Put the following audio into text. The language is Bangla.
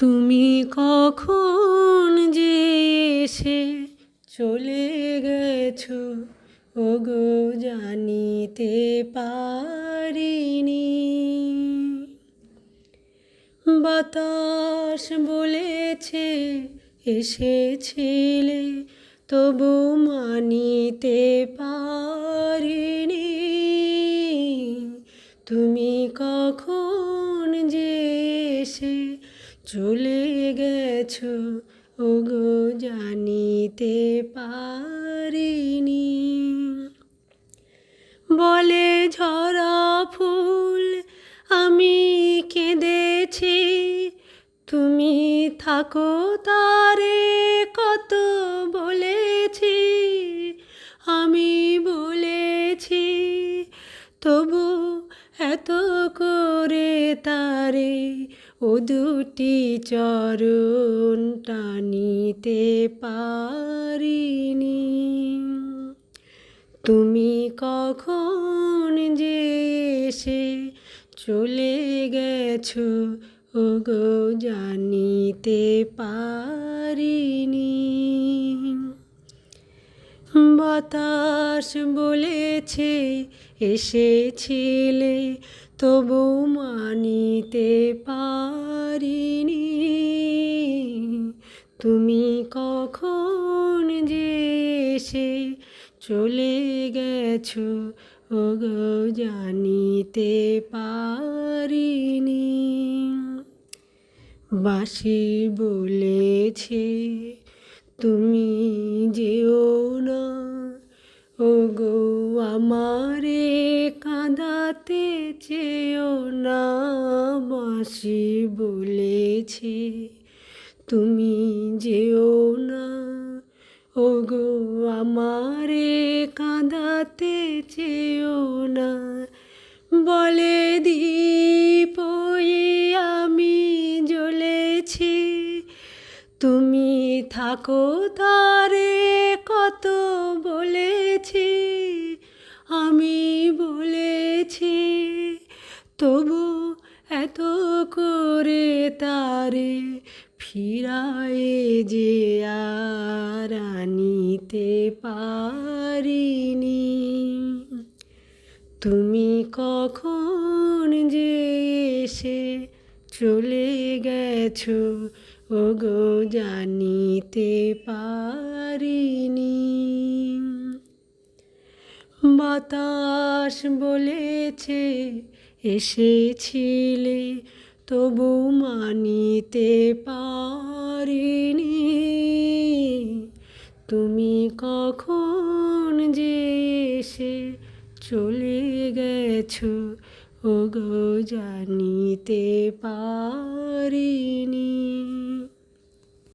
তুমি কখন যে এসে চলে গেছো, ওগো জানিতে পারিনি। বাতাস বলেছে, এসেছিলে, তবু মানিতে পারিনি। তুমি কখন চলে গেছো, ওগো জানিতে পারিনি। বলে ঝরা ফুল আমি কেঁদেছি, তুমি থাকো তারে কত বলেছি, আমি বলেছি, তবু এত করে তারে ও দুটি চরণ টানিতে পারিনি। তুমি কখন যে এসে চলে গেছো ও গো জানিতে পারিনি। বাতাস বলেছে, এসেছিলে, তবু মানিতে পারিনি। তুমি কখন যে এসে চলে গেছো, ওগো জানিতে পারিনি। বাসি বলেছে, তুমি যেও আমারে কাঁদাতে চেয়েও না বাসি বলেছে। তুমি যেও না, ওগো আমারে কাঁদাতে চেয়েও না। বলে দীপ আমি জ্বলেছি। তুমি থাকো তারে কত ফিরায়ে যে আর আনিতে পারিনি। তুমি কখন যে এসে চলে গেছো, ওগো জানিতে পারিনি। বাতাস বলেছে, এসেছিলে তবু মানিতে পারিনি। তুমি কখন যে এসে চলে গেছো গো জানিতে পারিনি।